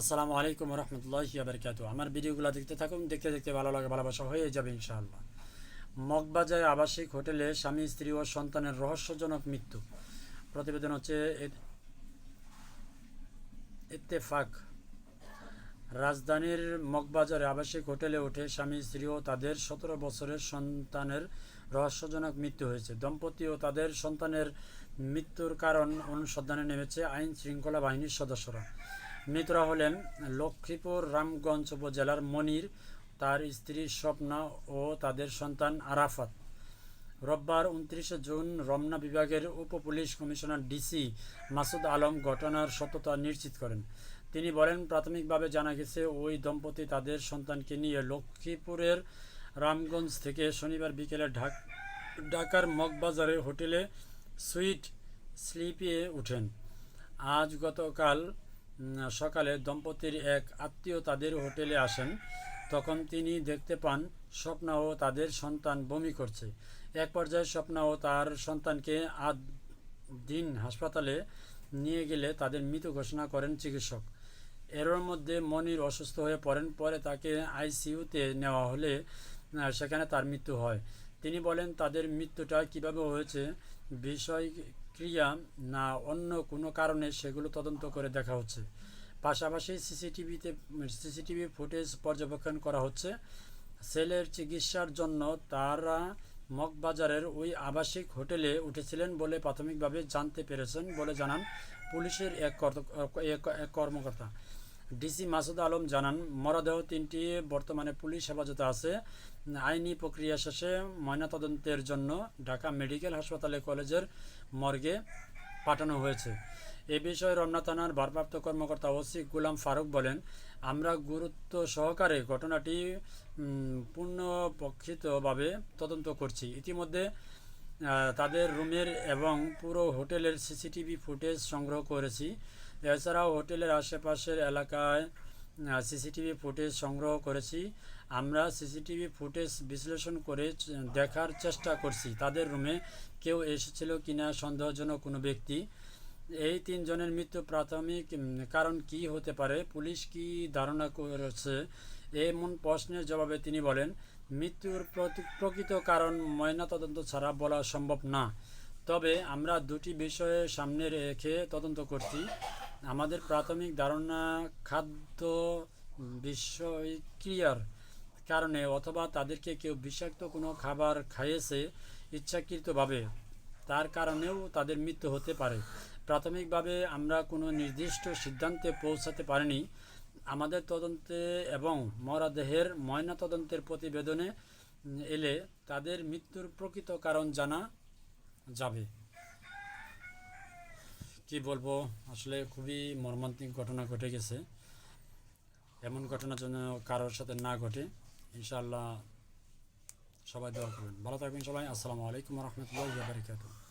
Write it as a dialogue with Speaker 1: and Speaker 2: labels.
Speaker 1: আসসালামু আলাইকুম রহমতুল্লাহ বারকাত আমার ভিডিওগুলো দেখতে থাকুন, দেখতে দেখতে ভালো লাগে, ভালোবাসা হয়ে যাবে ইনশাআল্লাহ। মগবাজার আবাসিক হোটেলে স্বামী, স্ত্রী ও সন্তানের রহস্যজনক মৃত্যু। প্রতিবেদন হচ্ছে ইত্তেফাক। রাজধানীর মগবাজারে আবাসিক হোটেলে উঠে স্বামী, স্ত্রী ও তাদের সতেরো বছরের সন্তানের রহস্যজনক মৃত্যু হয়েছে। দম্পতি ও তাদের সন্তানের মৃত্যুর কারণ অনুসন্ধানে নেমেছে আইন শৃঙ্খলা বাহিনীর সদস্যরা। মৃতরা হলেন লক্ষ্মীপুর রামগঞ্জ উপজেলার মনির। তার স্ত্রী স্বপ্না ও তাদের সন্তান আরাফাত। রোববার উনত্রিশে জুন রমনা বিভাগের উপ police commissioner DC Masud Alam ঘটনার সত্যতা নিশ্চিত করেন। তিনি বলেন, প্রাথমিকভাবে জানা গেছে, ওই দম্পতি তাদের সন্তানকে নিয়ে লক্ষ্মীপুরের রামগঞ্জ থেকে শনিবার বিকেলে ঢাক, ঢাকার মগবাজারে হোটেলে সুইট স্লিপে উঠেন। আজ গতকাল সকালে দম্পতির এক আত্মীয় তাদের হোটেলে আসেন। তখন তিনি দেখতে পান স্বপ্না ও তাদের সন্তান বমি করছে। এক পর্যায়ে স্বপ্না ও তার সন্তানকে আধ দিন হাসপাতালে নিয়ে গেলে তাদের মৃত ঘোষণা করেন চিকিৎসক। এর মধ্যে মনির অসুস্থ হয়ে পড়েন। পরে তাকে আইসিইউতে নেওয়া হলে সেখানে তার মৃত্যু হয়। তিনি বলেন, তাদের মৃত্যুটা কীভাবে হয়েছে? বিষয় ক্রিয়া না অন্য কোনো কারণে সেগুলো তদন্ত করে দেখা হচ্ছে। পাশাপাশি সিসিটিভিতে, সিসিটিভি ফুটেজ পর্যবেক্ষণ করা হচ্ছে, সেলের চিকিৎসার জন্য তারা মগবাজারের ওই আবাসিক হোটেলে উঠেছিলেন বলে প্রাথমিকভাবে জানতে পেরেছেন বলে জানান পুলিশের এক কর্ত- এক- এক কর্মকর্তা। ডিসি মাসুদ আলম জানান, মরদেহ তিনটি, বর্তমানে পুলিশ হেফাজতে আছে। আইনি প্রক্রিয়া শেষে ময়নাতদন্তের জন্য ঢাকা মেডিকেল হাসপাতালে কলেজের মর্গে পাঠানো হয়েছে। এ বিষয়ে রমনা থানার ভারপ্রাপ্ত কর্মকর্তা ওসি গুলাম ফারুক বলেন, আমরা গুরুত্ব সহকারে ঘটনাটি পূর্ণপক্ষিতভাবে তদন্ত করছি। ইতিমধ্যে তাদের রুমের এবং পুরো হোটেলের সিসিটিভি ফুটেজ সংগ্রহ করেছি। এছাড়াও হোটেলের আশেপাশের এলাকায় সিসিটিভি ফুটেজ সংগ্রহ করেছি। আমরা সিসিটিভি ফুটেজ বিশ্লেষণ করে দেখার চেষ্টা করছি। তাদের রুমে কেউ এসেছিল কিনা সন্দেহজনক কোনো ব্যক্তি। এই তিনজনের মৃত্যু প্রাথমিক কারণ কি হতে পারে, পুলিশ কি ধারণা করেছে, এমন প্রশ্নের জবাবে তিনি বলেন, মৃত্যুর প্রকৃত কারণ ময়নাতদন্ত ছাড়া বলা সম্ভব না। তবে আমরা দুটি বিষয়ে সামনে রেখে তদন্ত করছি। আমাদের প্রাথমিক ধারণা খাদ্য বিষয়ক্রিয়ার কারণে অথবা তাদেরকে কেউ বিষাক্ত কোনো খাবার খাইয়েছে ইচ্ছাকৃতভাবে, তার কারণেও তাদের মৃত্যু হতে পারে। প্রাথমিকভাবে আমরা কোনো নির্দিষ্ট সিদ্ধান্তে পৌঁছাতে পারিনি। আমাদের তদন্তে এবং মরাদেহের ময়না তদন্তের প্রতিবেদনে এলে তাদের মৃত্যুর প্রকৃত কারণ জানা যাবে। কি বলব, আসলে খুবই মর্মান্তিক ঘটনা ঘটে গেছে। এমন ঘটনা যেন কারোর সাথে না ঘটে, ইনশাআল্লাহ সবাই দোয়া করবেন। ভালো থাকবেন সবাই, আসসালামু আলাইকুম রহমতুল্লাহ